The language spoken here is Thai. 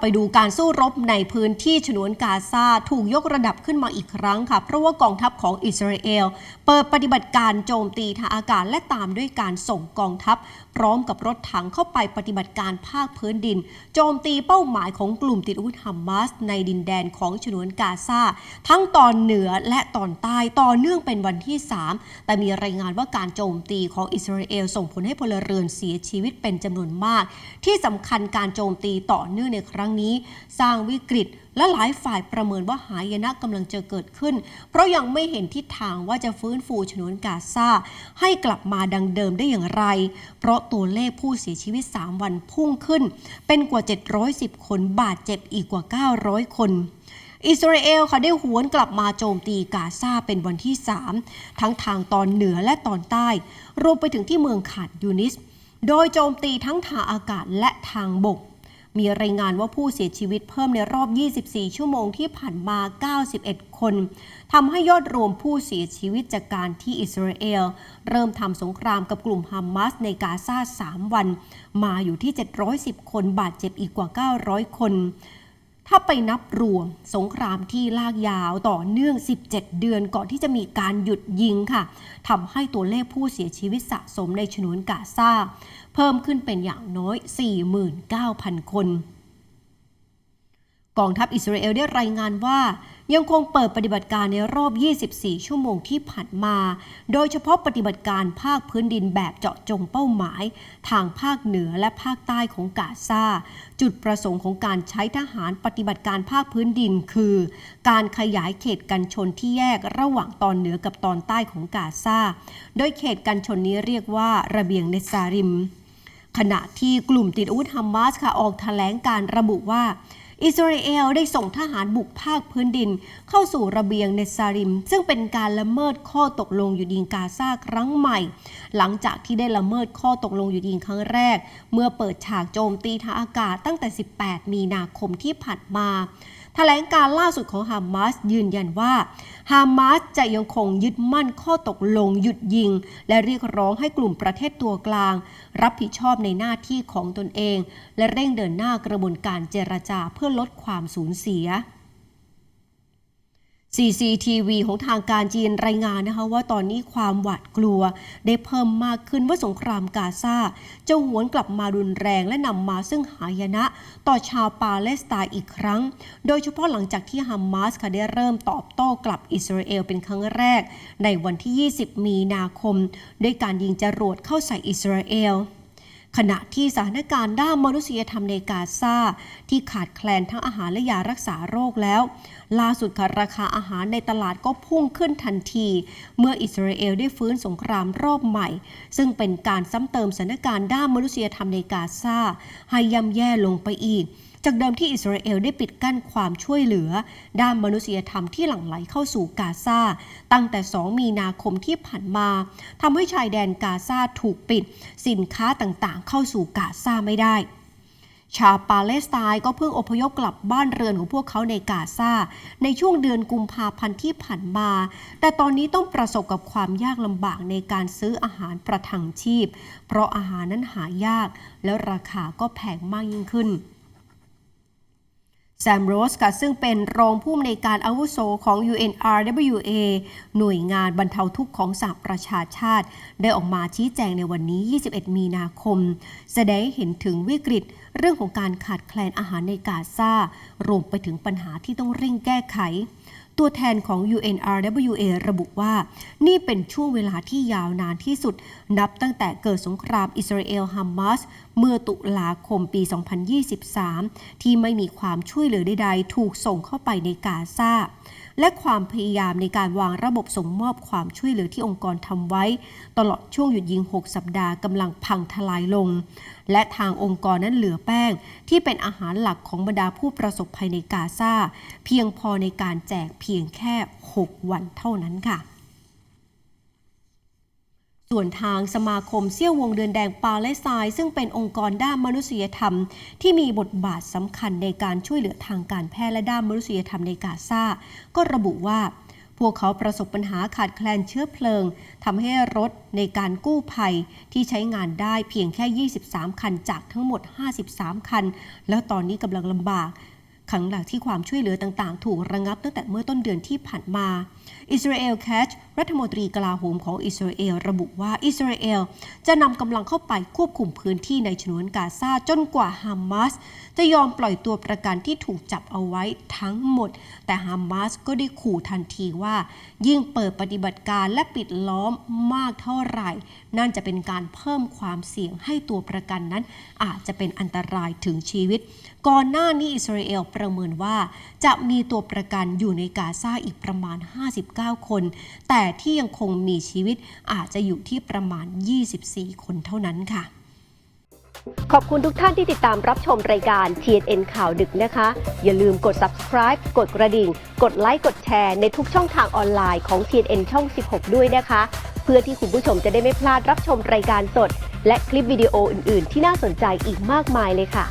ไปดูการสู้รบในพื้นที่ฉนวนกาซาถูกยกระดับขึ้นมาอีกครั้งค่ะ เพราะว่ากองทัพของอิสราเอล เปิดปฏิบัติการโจมตีทางอากาศและตามด้วยการส่งกองทัพ พร้อมกับรถถังเข้าไปปฏิบัติการภาคพื้นดิน โจมตีเป้าหมายของกลุ่มติดอาวุธฮัมมัสในดินแดนของฉนวนกาซาทั้งตอนเหนือและตอนใต้ต่อเนื่องเป็นวันที่ 3 แต่มีรายงานว่าการโจมตีของอิสราเอลส่งผลให้พลเรือนเสียชีวิตเป็นจำนวนมาก ที่สำคัญการโจมตีต่อเนื่องในครั้งนี้ สร้างวิกฤตและหลายฝ่ายประเมินว่าหายนะกำลังจะเกิดขึ้น เพราะยังไม่เห็นทิศทางว่าจะฟื้นฟูฉนวนกาซาให้กลับมาดังเดิมได้อย่างไร เพราะตัวเลขผู้เสียชีวิต 3 วันพุ่งขึ้น เป็นกว่า 710 คนบาดเจ็บอีกกว่า 900 คนอิสราเอลค่ะได้หวนกลับมาโจมตีกาซาเป็นวันที่ 3 ทั้งทางตอนเหนือและตอนใต้ รวมไปถึงที่เมืองขาดยูนิส โดยโจมตีทั้งทางอากาศและทางบก มีรายงานว่าผู้เสียชีวิตเพิ่มในรอบ 24 ชั่วโมงที่ผ่านมา 91 คนทำให้ยอดรวมผู้เสียชีวิตจากการที่อิสราเอล เริ่มทำสงครามกับกลุ่มฮามาสในกาซา 3 วัน มาอยู่ที่ 710 คนบาดเจ็บอีกกว่า 900 คน ถ้าไปนับรวมสงครามที่ลากยาวต่อเนื่อง 17 เดือนก่อนที่จะมีการหยุดยิงค่ะทำให้ตัวเลขผู้เสียชีวิตสะสมในฉนวนกาซาเพิ่มขึ้นเป็นอย่างน้อย 49,000 คน กองทัพอิสราเอลได้รายงานว่า ยังคงเปิดปฏิบัติการในรอบ 24 ชั่วโมงที่ผ่านมา โดยเฉพาะปฏิบัติการภาคพื้นดินแบบเจาะจงเป้าหมาย ทางภาคเหนือและภาคใต้ของกาซา จุดประสงค์ของการใช้ทหารปฏิบัติการภาคพื้นดินคือ การขยายเขตกันชนที่แยกระหว่างตอนเหนือกับตอนใต้ของกาซา โดยเขตกันชนนี้เรียกว่าระเบียงเนซาริม ขณะที่กลุ่มติดอาวุธฮัมมาสค่ะออกแถลงการระบุว่า อิสราเอลได้ส่งทหารบุกภาคพื้นดิน เข้าสู่ระเบียงเนซาริม ซึ่งเป็นการละเมิดข้อตกลงหยุดยิงกาซาครั้งใหม่ หลังจากที่ได้ละเมิดข้อตกลงหยุดยิงครั้งแรก เมื่อเปิดฉากโจมตีทางอากาศตั้งแต่ 18 มีนาคมที่ผ่านมาแถลงการล่าสุดของฮามาสยืนยันว่าฮามาสจะยังคงยึดมั่นข้อตกลงหยุดยิง และเรียกร้องให้กลุ่มประเทศตัวกลาง รับผิดชอบในหน้าที่ของตนเอง และเร่งเดินหน้ากระบวนการเจรจาเพื่ออลดความสูญเสีย CCTV ของทางการจีนรายงานนะคะว่าตอนนี้ความหวาดกลัว ได้เพิ่มมากขึ้นว่าสงครามกาซาจะหวนกลับมารุนแรงและนำมาซึ่งหายนะ ต่อชาวปาเลสไตน์อีกครั้ง โดยเฉพาะหลังจากที่ฮัมมาสค่ะได้เริ่มตอบโต้กลับอิสราเอลเป็นครั้งแรก ในวันที่ 20 มีนาคม ด้วยการยิงจรวดเข้าใส่อิสราเอล ขณะที่สถานการณ์ด้านมนุษยธรรมในกาซาที่ขาดแคลนทั้งอาหารและยารักษาโรคแล้ว ล่าสุดค่ะราคาอาหารในตลาดก็พุ่งขึ้นทันที เมื่ออิสราเอลได้ฟื้นสงครามรอบใหม่ ซึ่งเป็นการซ้ำเติมสถานการณ์ด้านมนุษยธรรมในกาซาให้ย่ำแย่ลงไปอีกจากเดิมที่อิสราเอลได้ปิดกั้นความช่วยเหลือ ด้านมนุษยธรรมที่หลั่งไหลเข้าสู่กาซาตั้งแต่ 2 มีนาคมที่ผ่านมาทำให้ชายแดนกาซาถูกปิด สินค้าต่างๆ เข้าสู่กาซาไม่ได้ชาวปาเลสไตน์ก็เพิ่งอพยพกลับบ้านเรือนของพวกเขาในกาซาในช่วงเดือนกุมภาพันธ์ที่ผ่านมา แต่ตอนนี้ต้องประสบกับความยากลำบากในการซื้ออาหารประทังชีพ เพราะอาหารนั้นหายากแล้วราคาก็แพงมากยิ่งขึ้น แซมโรสค่ะซึ่งเป็นรองผู้อำนวยการอาวุโสของ UNRWA หน่วยงานบรรเทาทุกข์ของสหประชาชาติ ได้ออกมาชี้แจงในวันนี้ 21 มีนาคม แสดงให้เห็นถึงวิกฤต เรื่องของการขาดแคลนอาหารในกาซารวมไปถึงปัญหาที่ต้องเร่งแก้ไข ตัวแทนของ UNRWA ระบุว่า นี่เป็นช่วงเวลาที่ยาวนานที่สุด นับตั้งแต่เกิดสงครามอิสราเอลฮัมมัสเมื่อตุลาคมปี 2023 ที่ไม่มีความช่วยเหลือใดๆ ถูกส่งเข้าไปในกาซา และความพยายามในการวางระบบส่งมอบความช่วยเหลือที่องค์กรทำไว้ ตลอดช่วงหยุดยิง 6 สัปดาห์กำลังพังทลายลง และทางองค์กรนั้นเหลือแป้ง ที่เป็นอาหารหลักของบรรดาผู้ประสบภัยในกาซาเพียงพอในการแจกเพียงแค่ 6 วันเท่านั้นค่ะ ส่วนทางสมาคมเซี่ยววงเดือนแดงปาเลสไตน์ซึ่งเป็นองค์กรด้านมนุษยธรรม ที่มีบทบาทสำคัญในการช่วยเหลือทางการแพทย์และด้านมนุษยธรรมในกาซาก็ระบุว่า พวกเขาประสบปัญหาขาดแคลนเชื้อเพลิงทำให้รถในการกู้ภัยที่ใช้งานได้เพียงแค่ 23 คันจากทั้งหมด 53 คัน แล้วตอนนี้กำลังลำบาก ขังหลังที่ความช่วยเหลือต่างๆ ถูกระงับตั้งแต่เมื่อต้นเดือนที่ผ่านมา อิสราเอลแคชรัฐมนตรีกลาโหมของอิสราเอลระบุว่าอิสราเอลจะนำกำลังเข้าไปควบคุมพื้นที่ในฉนวนกาซาจนกว่าฮามาสจะยอมปล่อยตัวประกันที่ถูกจับเอาไว้ทั้งหมด แต่ฮามาสก็ได้ขู่ทันทีว่า ยิ่งเปิดปฏิบัติการและปิดล้อมมากเท่าไหร่ นั่นจะเป็นการเพิ่มความเสี่ยงให้ตัวประกันนั้น อาจจะเป็นอันตรายถึงชีวิต ก่อนหน้านี้อิสราเอลประเมินว่า จะมีตัวประกันอยู่ในกาซาอีกประมาณ 59 คน แต่ที่ยังคงมีชีวิตอาจจะอยู่ที่ประมาณ 24 คนเท่านั้นค่ะ ขอบคุณทุกท่านที่ติดตามรับชมรายการ TNN ข่าวดึกนะคะ อย่าลืมกด subscribe กดกระดิ่ง กดไลค์กดแชร์ในทุกช่องทางออนไลน์ของ TNN ช่อง 16 ด้วยนะคะ เพื่อที่คุณผู้ชมจะได้ไม่พลาดรับชมรายการสด และคลิปวิดีโออื่น ๆ ที่น่าสนใจอีกมากมายเลยค่ะ